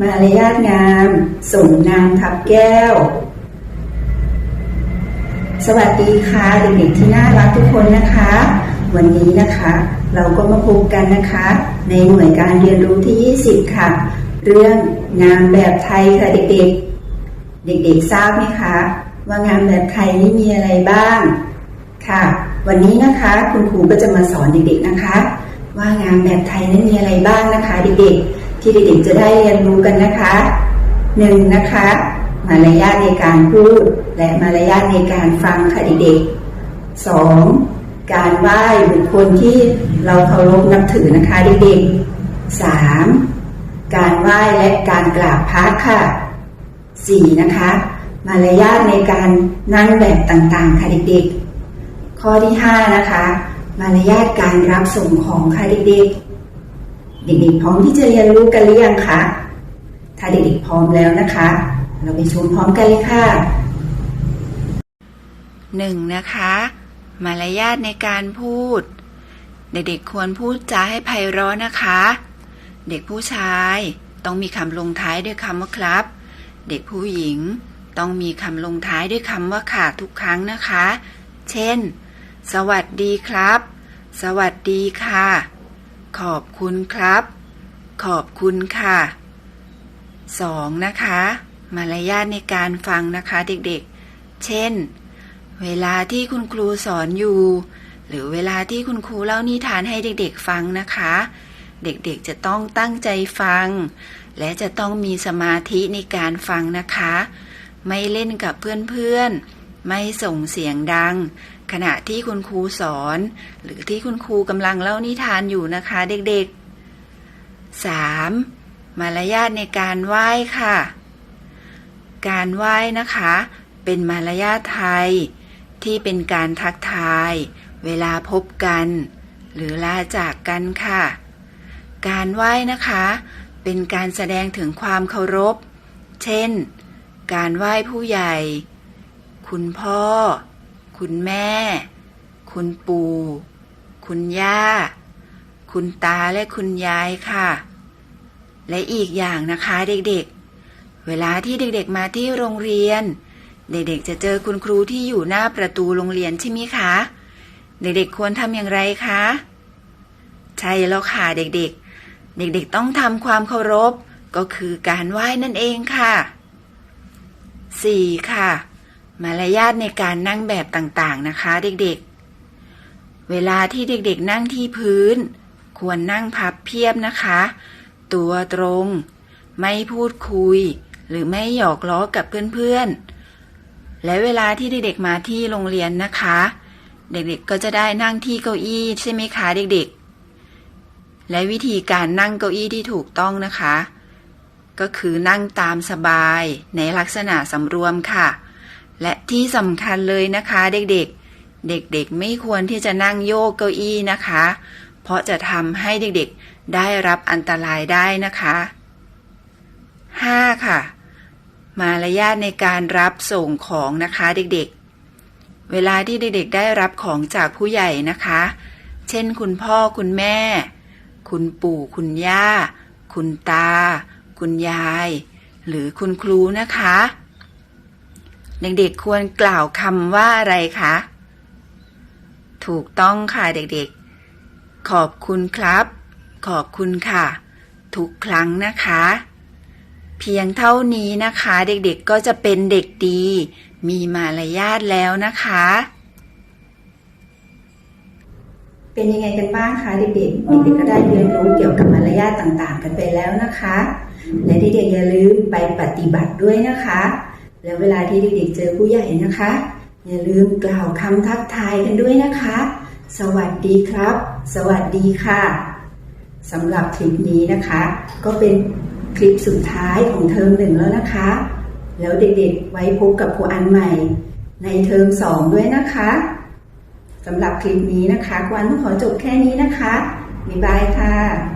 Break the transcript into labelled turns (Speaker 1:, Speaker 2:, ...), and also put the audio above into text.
Speaker 1: มารยาทงามส่งนามทับแก้ว สวัสดีค่ะเด็กๆที่น่ารักทุกคนนะคะ วันนี้นะคะ เราก็มาพบกันนะคะ ในหน่วยการเรียนรู้ที่ 20 ค่ะ เรื่องงานแบบไทยค่ะเด็กๆ เด็กๆทราบไหมคะ ว่างานแบบไทยนี่มีอะไรบ้างค่ะ วันนี้นะคะคุณครูก็จะมาสอนเด็กๆนะคะ ว่างานแบบไทยนั้นมีอะไรบ้างนะคะ เด็กๆ ที่เด็กๆจะได้เรียนรู้กันนะคะหนึ่งนะคะ มารยาทในการพูด และมารยาทในการฟังค่ะเด็กๆสองการไหว้บุคคลที่เราเคารพนับถือนะคะเด็กๆสามการไหว้และการกราบพระค่ะสี่นะคะ มารยาทในการนั่งแบบต่างๆค่ะเด็กๆข้อที่ห้านะคะ มารยาทการรับส่งของค่ะเด็กๆ เด็กๆพร้อมที่จะเรียนรู้กันหรือยังคะ ถ้าเด็กๆพร้อมแล้วนะคะ เราไปชมพร้อมกันเลยค่ะ
Speaker 2: หนึ่งนะคะ มารยาทในการพูด เด็กๆควรพูดจาให้ไพเราะนะคะ เด็กผู้ชายต้องมีคำลงท้ายด้วยคำว่าครับ เด็กผู้หญิงต้องมีคำลงท้ายด้วยคำว่าค่ะทุกครั้งนะคะ เช่น สวัสดีครับ สวัสดีค่ะ ขอบคุณครับ ขอบคุณค่ะสองนะคะ มารยาทในการฟังนะคะเด็กๆ เช่น เวลาที่คุณครูสอนอยู่ หรือเวลาที่คุณครูเล่านิทานให้เด็กๆฟังนะคะ เด็กๆจะต้องตั้งใจฟัง และจะต้องมีสมาธิในการฟังนะคะ ไม่เล่นกับเพื่อนๆ ไม่ส่งเสียงดัง ขณะที่คุณครูสอน หรือที่คุณครูกำลังเล่านิทานอยู่นะคะ เด็กๆ 3. มารยาทในการไหว้ค่ะ การไหว้นะคะ เป็นมารยาทไทย ที่เป็นการทักทาย เวลาพบกัน หรือลาจากกันค่ะ การไหว้นะคะ เป็นการแสดงถึงความเคารพ เช่น การไหว้ผู้ใหญ่ คุณพ่อ คุณแม่ คุณปู่ คุณย่า คุณตาและคุณยายค่ะ และอีกอย่างนะคะเด็กๆ เวลาที่เด็กๆมาที่โรงเรียน เด็กๆจะเจอคุณครูที่อยู่หน้าประตูโรงเรียนใช่ไหมคะ เด็กๆควรทำอย่างไรคะ ใช่แล้วค่ะเด็กๆเด็กๆ ต้องทำความเคารพก็คือการไหว้นั่นเองค่ะ 4. ค่ะ มารยาทในการนั่งแบบต่างๆนะคะ เด็กๆ เวลาที่เด็กๆนั่งที่พื้น ควรนั่งพับเพียบนะคะ ตัวตรง ไม่พูดคุย หรือไม่หยอกล้อกับเพื่อนๆ และเวลาที่เด็กๆมาที่โรงเรียนนะคะ เด็กๆก็จะได้นั่งที่เก้าอี้ใช่ไหมคะเด็กๆ และวิธีการนั่งเก้าอี้ที่ถูกต้องนะคะ ก็คือนั่งตามสบายในลักษณะสำรวมค่ะ และที่สำคัญเลยนะคะเด็กๆ เด็กๆไม่ควรที่จะนั่งโยกเก้าอี้นะคะ เพราะจะทำให้เด็กๆได้รับอันตรายได้นะคะ 5. ค่ะ มารยาทในการรับส่งของนะคะเด็กๆ เวลาที่เด็กๆได้รับของจากผู้ใหญ่นะคะ เช่นคุณพ่อคุณแม่ คุณปู่คุณย่า คุณตา คุณยาย หรือคุณครูนะคะ เด็กๆควรกล่าวคำว่าอะไรคะ ถูกต้องค่ะเด็กๆ ขอบคุณครับ ขอบคุณค่ะ ทุกครั้งนะคะ เพียงเท่านี้นะคะ เด็กๆก็จะเป็นเด็กดี มีมารยาทแล้วนะคะ
Speaker 1: เป็นยังไงกันบ้างคะเด็กๆ เด็กๆก็ได้เรียนรู้เกี่ยวกับมารยาทต่างๆ กันไปแล้วนะคะ และเด็กๆอย่าลืมไปปฏิบัติด้วยนะคะ แล้วเวลาที่เด็กๆเจอผู้ใหญ่นะคะ อย่าลืมกล่าวคำทักทายกันด้วยนะคะ สวัสดีครับ สวัสดีค่ะสำหรับคลิปนี้นะคะ ก็เป็นคลิปสุดท้ายของเทอมหนึ่งแล้วนะคะ แล้วเด็กๆไว้พบกับครูอันใหม่ ในเทอมสองด้วยนะคะสำหรับคลิปนี้นะคะครูอันต้องขอจบแค่นี้นะคะบ๊ายบายค่ะ